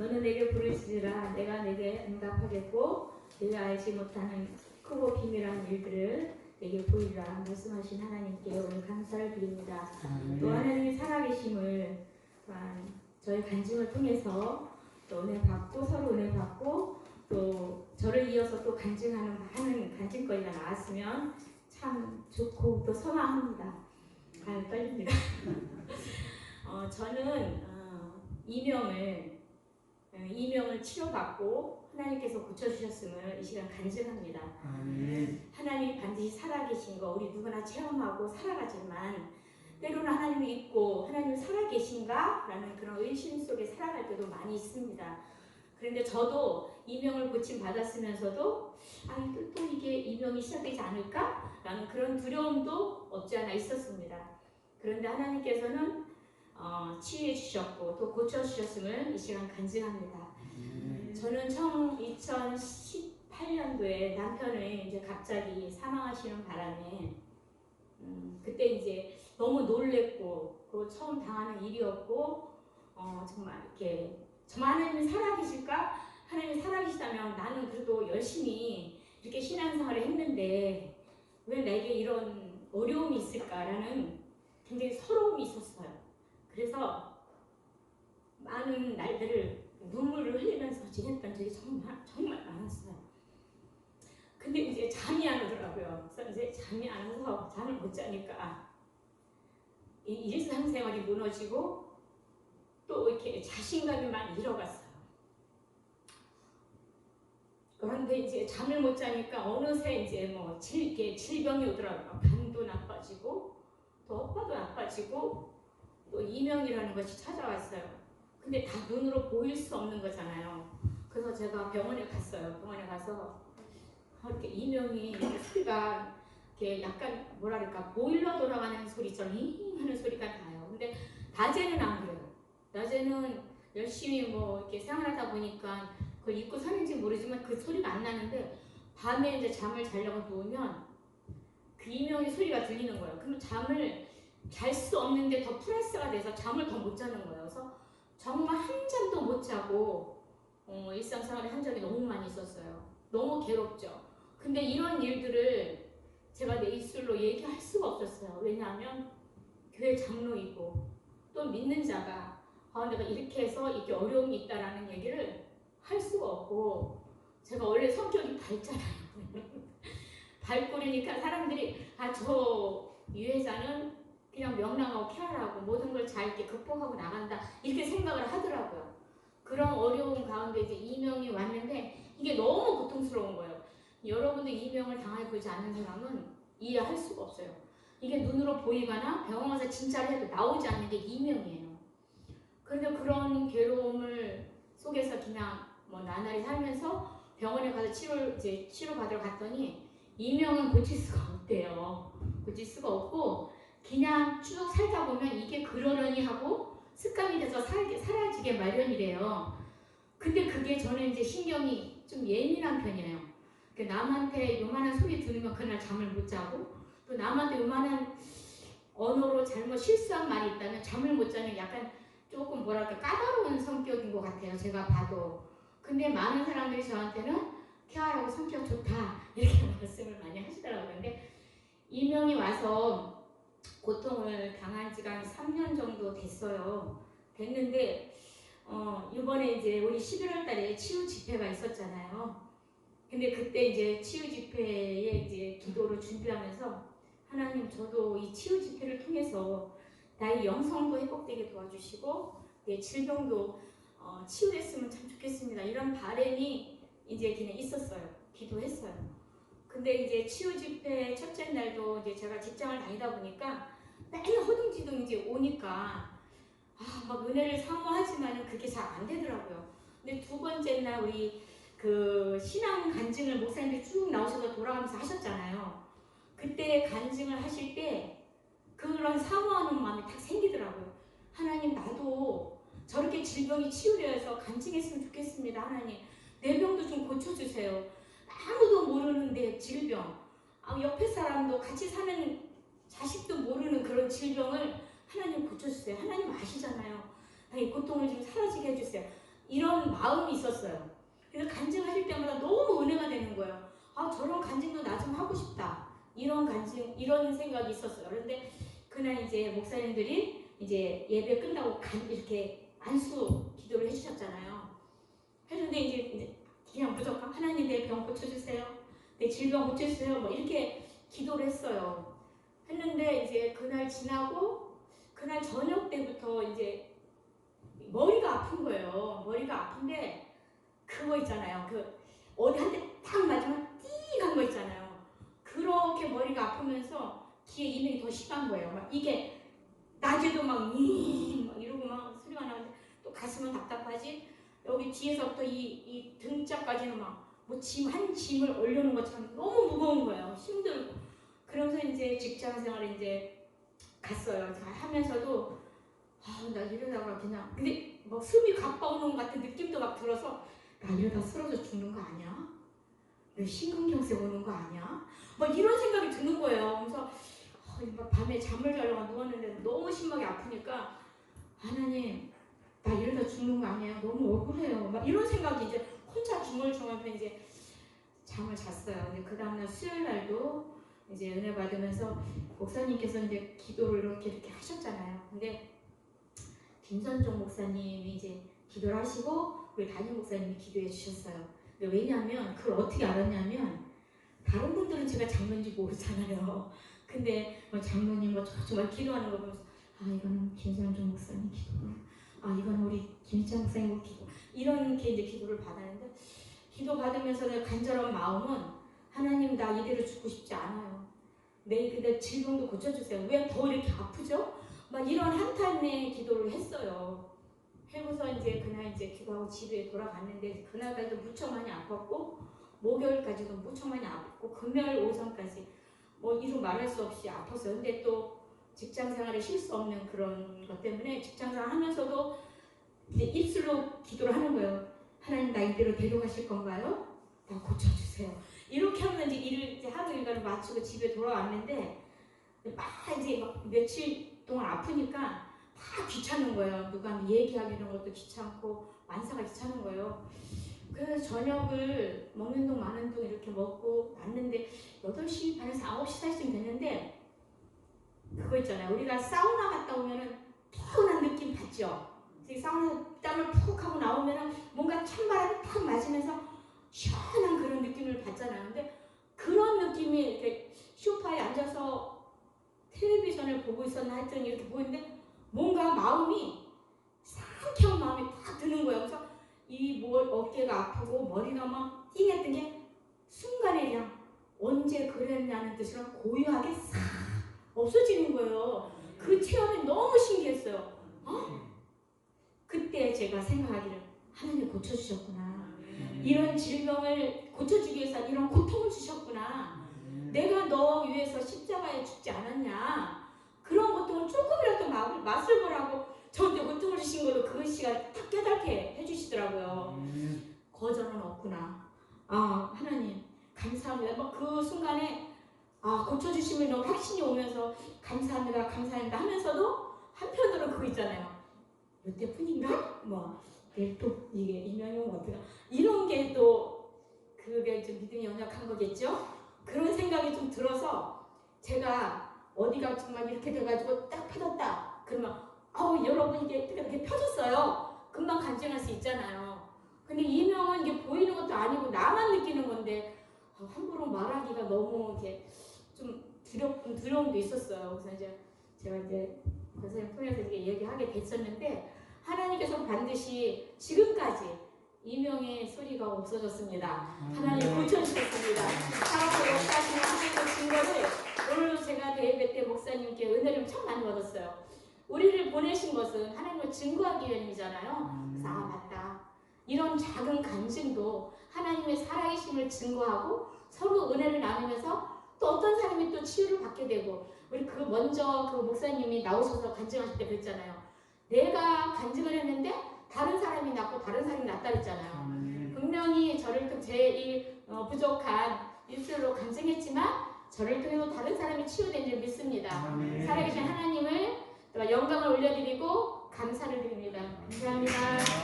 너는 내게 부르시리라 내가 내게 응답하겠고 내가 알지 못하는 크고 비밀한 일들을 내게 보이리라 말씀하신 하나님께 오늘 감사를 드립니다. 또 하나님의 살아계심을 또한 저의 간증을 통해서 또 은혜 받고 서로 은혜 받고 또 저를 이어서 또 간증하는 많은 간증거리가 나왔으면 참 좋고 또 소망합니다. 아 떨립니다. 어, 저는 어, 이명을 어, 이명을 치료받고 하나님께서 고쳐주셨음을 이 시간 간증합니다. 아멘. 하나님이 반드시 살아계신 거 우리 누구나 체험하고 살아가지만 때로는 하나님이 있고 하나님 살아계신가? 라는 그런 의심 속에 살아갈 때도 많이 있습니다. 그런데 저도 이명을 고침 받았으면서도 아, 또, 또 이게 이명이 시작되지 않을까? 라는 그런 두려움도 없지 않아 있었습니다. 그런데 하나님께서는 어, 치유해 주셨고 또 고쳐 주셨음을 이 시간 간증합니다. 저는 처음 2018년도에 남편이 이제 갑자기 사망하시는 바람에 음, 그때 이제 너무 놀랬고 그리고 처음 당하는 일이었고 어, 정말 이렇게 정말 하나님이 살아계실까? 하나님이 살아계시다면 나는 그래도 열심히 이렇게 신앙생활을 했는데 왜 내게 이런 어려움이 있을까라는 굉장히 서러움이 있었어요. 그래서 많은 날들을 눈물을 흘리면서 지냈던 적이 정말 정말 많았어요. 근데 이제 잠이 안 오더라고요. 그래서 이제 잠이 안 와서 잠을 못 자니까 이 일상생활이 무너지고 또 이렇게 자신감이 많이 잃어갔어요. 그런데 이제 잠을 못 자니까 어느새 이제 뭐 질, 이렇게 질병이 오더라고요. 간도 나빠지고 또 오빠도 나빠지고 또 이명이라는 것이 찾아왔어요. 근데 다 눈으로 보일 수 없는 거잖아요. 그래서 제가 병원에 갔어요. 병원에 가서 아, 이렇게 이명이 소리가 이렇게 약간 뭐랄까 보일러 돌아가는 소리처럼 잉 하는 소리가 나요. 근데 낮에는 안 그래요. 낮에는 열심히 뭐 이렇게 생활하다 보니까 그걸 잊고 사는지 모르지만 그 소리가 안 나는데 밤에 이제 잠을 자려고 누우면 그 이명의 소리가 들리는 거예요. 그럼 잠을 잘 수 없는데 더 플러스가 돼서 잠을 더 못 자는. 그래서 정말 한 잠도 못 자고 어, 일상생활에 한 적이 너무 많이 있었어요. 너무 괴롭죠. 근데 이런 일들을 제가 내 입술로 얘기할 수가 없었어요. 왜냐하면 교회 장로이고 또 믿는 자가 아, 내가 이렇게 해서 이렇게 어려움이 있다라는 얘기를 할 수가 없고 제가 원래 성격이 밝잖아요. 그러니까 사람들이 아 저 유해자는 그냥 명랑하고 쾌활하고 모든 걸 잘 이렇게 극복하고 나간다 이렇게 생각을 하더라고요. 그런 어려움 가운데 이제 이명이 왔는데 이게 너무 고통스러운 거예요. 여러분도 이명을 당해보지 않는 사람은 이해할 수가 없어요. 이게 눈으로 보이거나 병원 가서 진짜로 해도 나오지 않는 게 이명이에요. 그런데 그런 괴로움을 속에서 그냥 뭐 나날이 살면서 병원에 가서 치료 이제 치료 받으러 갔더니 이명은 고칠 수가 없대요. 고칠 수가 없고 그냥 쭉 살다 보면 이게 그러려니 하고 습관이 돼서 살, 사라지게 마련이래요. 근데 그게 저는 이제 신경이 좀 예민한 편이에요. 그 남한테 요만한 소리 들으면 그날 잠을 못 자고 또 남한테 요만한 언어로 잘못 실수한 말이 있다면 잠을 못 자는 약간 조금 뭐랄까 까다로운 성격인 것 같아요. 제가 봐도. 근데 많은 사람들이 저한테는 쾌활하고 성격 좋다 이렇게 말씀을 많이 하시더라고요. 근데 이명이 와서 고통을 당한 지가 한 3년 정도 됐어요. 됐는데 어, 이번에 이제 우리 11월 달에 치유 집회가 있었잖아요. 근데 그때 이제 치유 집회에 이제 기도를 준비하면서 하나님 저도 이 치유 집회를 통해서 나의 영성도 회복되게 도와주시고 내 질병도 어, 치유됐으면 참 좋겠습니다. 이런 바람이 이제 그냥 있었어요. 기도했어요. 근데 이제 치유 집회 첫째 날도 이 제 제가 직장을 다니다 보니까 맨날 허둥지둥 오니까 아, 막 은혜를 사모하지만은 그게 잘 안 되더라고요. 근데 두 번째 날 우리 그 신앙 간증을 목사님들이 쭉 나오셔서 돌아가면서 하셨잖아요. 그때 간증을 하실 때 그런 사모하는 마음이 딱 생기더라고요. 하나님 나도 저렇게 질병이 치유되어서 간증했으면 좋겠습니다. 하나님 내 병도 좀 고쳐주세요. 아무도 모르는데 질병. 아, 옆에 사람도 같이 사는 자식도 모르는 그런 질병을 하나님 고쳐주세요. 하나님 아시잖아요. 이 고통을 좀 사라지게 해주세요. 이런 마음이 있었어요. 그래서 간증하실 때마다 너무 은혜가 되는 거예요. 아 저런 간증도 나 좀 하고 싶다. 이런 간증 이런 생각이 있었어요. 그런데 그날 이제 목사님들이 이제 예배 끝나고 간, 이렇게 안수 기도를 해주셨잖아요. 이제, 이제 그냥 무조건 하나님 내 병 고쳐주세요. 내 질병 고쳐주세요. 뭐 이렇게 기도를 했어요. 했는데 이제 그날 지나고 그날 저녁 때부터 이제 머리가 아픈 거예요. 머리가 아픈데 그거 있잖아요. 그 어디 한대딱 맞으면 띠한 거 있잖아요. 그렇게 머리가 아프면서 귀에 이명이 더 심한 거예요. 막 이게 낮에도 막, 이, 막 이러고 막 소리가 나는데 또 가슴은 답답하지. 여기 뒤에서부터 이, 이 등짝까지는 막 뭐 짐 한 짐을 올려놓은 것처럼 너무 무거운 거예요. 힘들고. 그러면서 이제 직장 생활을 이제 갔어요. 자, 하면서도 아, 나 이러다가 그냥 근데 막 숨이 가빠오는 것 같은 느낌도 막 들어서 나 이러다 쓰러져 죽는 거 아니야? 내 심근경색 오는 거 아니야? 막 이런 생각이 드는 거예요. 그래서 어, 막 밤에 잠을 자려고 누웠는데 너무 심하게 아프니까 하나님 나 이러다 죽는 거 아니에요? 너무 억울해요. 막 이런 생각이 이제 혼자 중얼중얼 이제 잠을 잤어요. 근데 그 다음날 수요일 날도 이제 은혜 받으면서 목사님께서 이제 기도를 이렇게 이렇게 하셨잖아요. 근데 김선종 목사님이 이제 기도를 하시고 우리 담임 목사님이 기도해 주셨어요. 근데 왜냐하면 그걸 어떻게 알았냐면 다른 분들은 제가 장로인지 모르잖아요. 근데 뭐 장로님과 저- 정말 기도하는 거 보면서 아 이거는 김선종 목사님 기도구나. 아 이건 우리 목사님 기도. 이런 게 이제 기도를 받았는데 기도 받으면서 내 간절한 마음은 하나님 나 이대로 죽고 싶지 않아요. 내 근데 질병도 고쳐주세요. 왜 더 이렇게 아프죠? 막 이런 한탄의 기도를 했어요. 해고서 이제 그날 이제 기도하고 집에 돌아갔는데 그날까지도 무척 많이 아팠고 목요일까지도 무척 많이 아팠고 금요일 오전까지 뭐 이루 말할 수 없이 아팠어요. 근데 또 직장 생활에 쉴 수 없는 그런 것 때문에 직장 생활 하면서도 입술로 기도를 하는 거예요. 하나님 나 이대로 데려가실 건가요? 나 고쳐주세요. 이렇게 하면 이제 일을 이제 하루 일과를 마치고 집에 돌아왔는데 막 이제 막 며칠 동안 아프니까 다 귀찮은 거예요. 누가 얘기하기 이런 것도 귀찮고 만사가 귀찮은 거예요. 그래서 저녁을 먹는 동 마는 동 이렇게 먹고 왔는데 8시 반에서 9시 사이쯤 됐는데 그거 있잖아요. 우리가 사우나 갔다 오면은 피곤한 느낌 받죠? 사우나 땀을 푹 하고 나오면은 뭔가 찬바람이 탁 맞으면서 시원한 그런 느낌을 받잖아요. 근데 그런 느낌이 이렇게 소파에 앉아서 텔레비전을 보고 있었나 하여튼 이렇게 보이는데 뭔가 마음이 상쾌한 마음이 딱 드는 거예요. 그래서 이 뭐, 어깨가 아프고 머리가 막 띵했던 게 순간에 그냥 언제 그랬냐는 뜻으로 고요하게 싹 없어지는 거예요. 그 체험이 너무 신기했어요. 어? 그때 제가 생각하기를 하나님 고쳐주셨구나. 이런 질병을 고쳐주기 위해서 이런 고통을 주셨구나. 내가 너 위해서 십자가에 죽지 않았냐. 그런 고통을 조금이라도 마- 맛을 보라고 저한테 고통을 주신 걸로 그 시간 딱 깨닫게 해주시더라고요. 거절은 없구나. 아 하나님 감사합니다. 막 그 순간에 아 고쳐주시면 너무 확신이 오면서 감사합니다, 감사합니다 하면서도 한편으로 그거 있잖아요. 이때뿐인가? 뭐 내일 또 이게 오면 어떡하 이런 게 또 그게 좀 믿음이 연약한 거겠죠? 그런 생각이 좀 들어서 제가 어디가 정말 이렇게 돼가지고 딱 펴졌다 그러면 아우 여러분 이게 이렇게 펴졌어요. 금방 간증할 수 있잖아요. 근데 이명은 이게 보이는 것도 아니고 나만 느끼는 건데 아, 함부로 말하기가 너무 이렇게 좀 두렵, 두려움도 있었어요. 그래서 이제 제가 이제 권사님 통해서 이렇게 얘기하게 됐었는데 하나님께서 반드시 지금까지 이명의 소리가 없어졌습니다. 하나님 고쳐주셨습니다. 사업으로 사시는 하나님의 증거를 오늘도 제가 대예배 때 목사님께 은혜를 참 많이 받았어요. 우리를 보내신 것은 하나님을 증거하기 위함이잖아요. 그래서 아 맞다. 이런 작은 간증도 하나님의 살아계심을 증거하고 서로 은혜를 나누면서 또 어떤 사람이 또 치유를 받게 되고 우리 그 먼저 그 목사님이 나오셔서 간증하실 때 그랬잖아요. 내가 간증을 했는데 다른 사람이 낫고 다른 사람이 낫다 그랬잖아요. 분명히 저를 제이 어, 부족한 입술로 간증했지만 저를 통해서 다른 사람이 치유된 줄 믿습니다. 살아계신 하나님을 또 영광을 올려드리고 감사를 드립니다. 감사합니다.